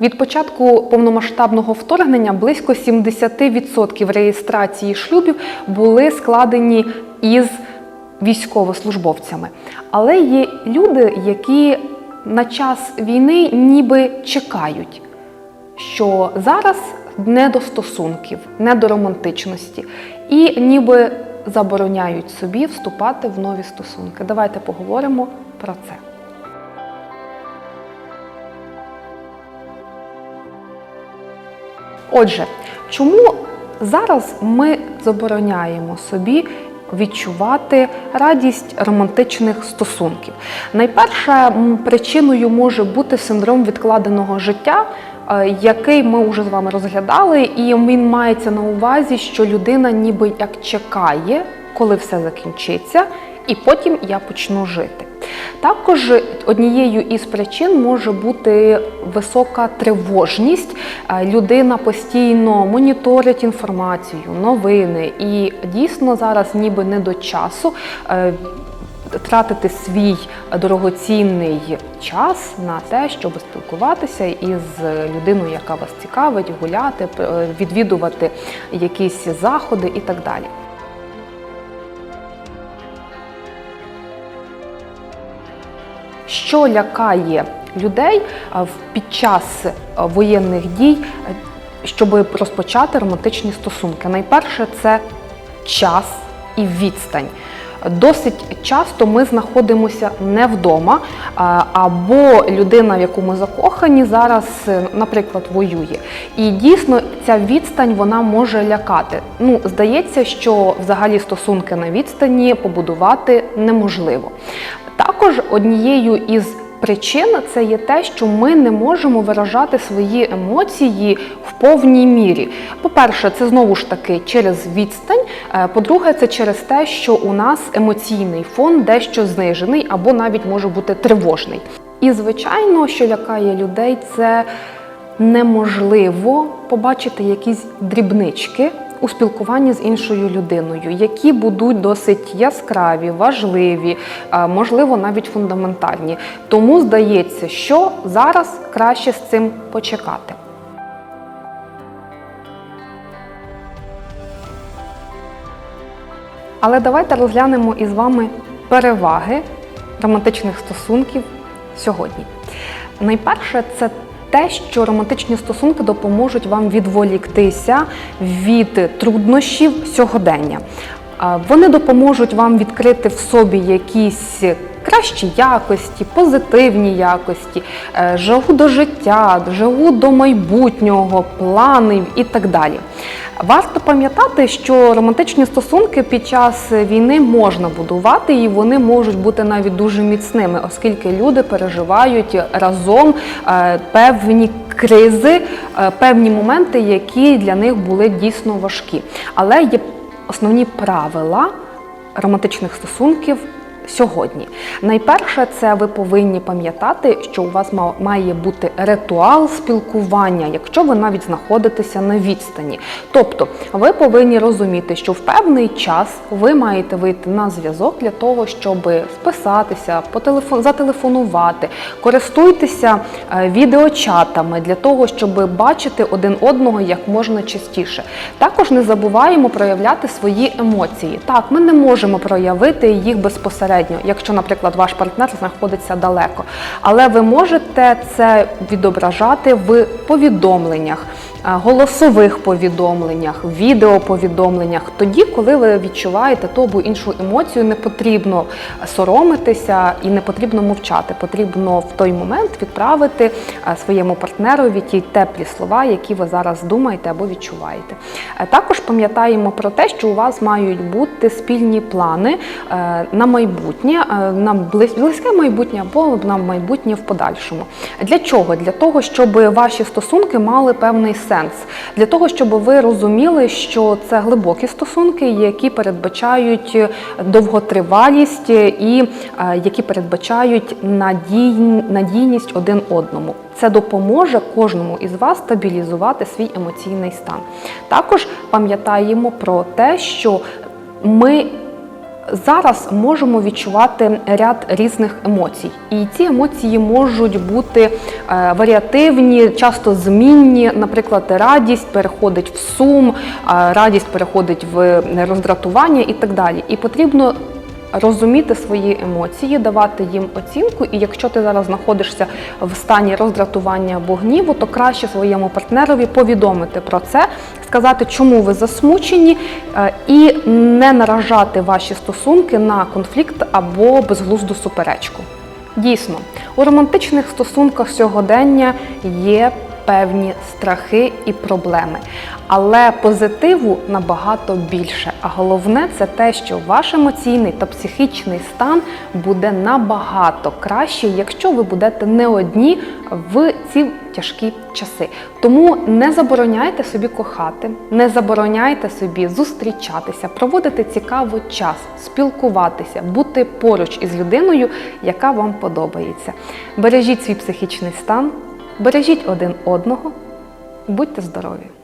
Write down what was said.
Від початку повномасштабного вторгнення близько 70% реєстрації шлюбів були складені із військовослужбовцями. Але є люди, які на час війни ніби чекають, що зараз не до стосунків, не до романтичності, і ніби забороняють собі вступати в нові стосунки. Давайте поговоримо про це. Отже, чому зараз ми забороняємо собі відчувати радість романтичних стосунків? Найперше причиною може бути синдром відкладеного життя. е, Який ми вже з вами розглядали, і він мається на увазі, що людина ніби як чекає, коли все закінчиться, і потім я почну жити. Також однією із причин може бути висока тривожність. Е, Людина постійно моніторить інформацію, новини, і дійсно зараз ніби не до часу. е, Тратити свій дорогоцінний час на те, щоб спілкуватися із людиною, яка вас цікавить, гуляти, відвідувати якісь заходи і так далі. Що лякає людей під час воєнних дій, е, щоб розпочати романтичні стосунки. Найперше це час і відстань. Досить часто ми знаходимося не вдома, або людина, в яку ми закохані, зараз, е, наприклад, воює. І дійсно ця відстань вона може лякати. Ну, здається, що взагалі стосунки на відстані побудувати неможливо. Також однією із причин це є те, що ми не можемо виражати свої емоції в повній мірі. По-перше, це знову ж таки через відстань. Е, По-друге, це через те, що у нас емоційний фон дещо знижений або навіть може бути тривожний. І звичайно, що лякає людей, це неможливо побачити якісь дрібнички у спілкуванні з іншою людиною, які будуть досить яскраві, важливі, можливо, навіть фундаментальні. Тому здається, що зараз краще з цим почекати. Але давайте розглянемо із вами переваги романтичних стосунків сьогодні. Найперше, це те, що романтичні стосунки допоможуть вам відволіктися від труднощів сьогодення. Вони допоможуть вам відкрити в собі якісь кращі якості, позитивні якості, е, жагу до життя, жагу до майбутнього, планів і так далі. Варто пам'ятати, що романтичні стосунки під час війни можна будувати, і вони можуть бути навіть дуже міцними, оскільки люди переживають разом е, певні кризи, е, певні моменти, які для них були дійсно важкі. Але є основні правила романтичних стосунків. Сьогодні найперше, це ви повинні пам'ятати, що у вас має бути ритуал спілкування, якщо ви навіть знаходитеся на відстані. Тобто, ви повинні розуміти, що в певний час ви маєте вийти на зв'язок для того, щоб списатися, зателефонувати, користуйтеся е, відеочатами для того, щоб бачити один одного як можна частіше. Також не забуваємо проявляти свої емоції. Так, ми не можемо проявити їх безпосередньо, якщо, наприклад, ваш партнер знаходиться далеко. Але ви можете це відображати в повідомленнях, голосових повідомленнях, відеоповідомленнях. Тоді, коли ви відчуваєте ту або іншу емоцію, не потрібно соромитися і не потрібно мовчати. Потрібно в той момент відправити е, своєму партнерові ті теплі слова, які ви зараз думаєте або відчуваєте. Е, Також пам'ятаємо про те, що у вас мають бути спільні плани е, на майбутнє, на близьке майбутнє або на майбутнє в подальшому. Для чого? Для того, щоб ваші стосунки мали певний сенс, для того, щоб ви розуміли, що це глибокі стосунки, які передбачають довготривалість і е, які передбачають надій- надійність один одному. Це допоможе кожному із вас стабілізувати свій емоційний стан. Також пам'ятаємо про те, що ми зараз можемо відчувати ряд різних емоцій, і ці емоції можуть бути е, варіативні, часто змінні. Наприклад, радість переходить в сум, радість переходить в роздратування і так далі. І потрібно розуміти свої емоції, давати їм оцінку. І якщо ти зараз знаходишся в стані роздратування або гніву, то краще своєму партнерові повідомити про це, сказати, чому ви засмучені, е, і не наражати ваші стосунки на конфлікт або безглузду суперечку. Дійсно, у романтичних стосунках сьогодення є певні страхи і проблеми, але позитиву набагато більше. А головне це те, що ваш емоційний та психічний стан буде набагато краще, якщо ви будете не одні в ці тяжкі часи. Тому не забороняйте собі кохати, не забороняйте собі зустрічатися, проводити цікавий час, спілкуватися, бути поруч із людиною, яка вам подобається. Бережіть свій психічний стан, бережіть один одного, будьте здорові!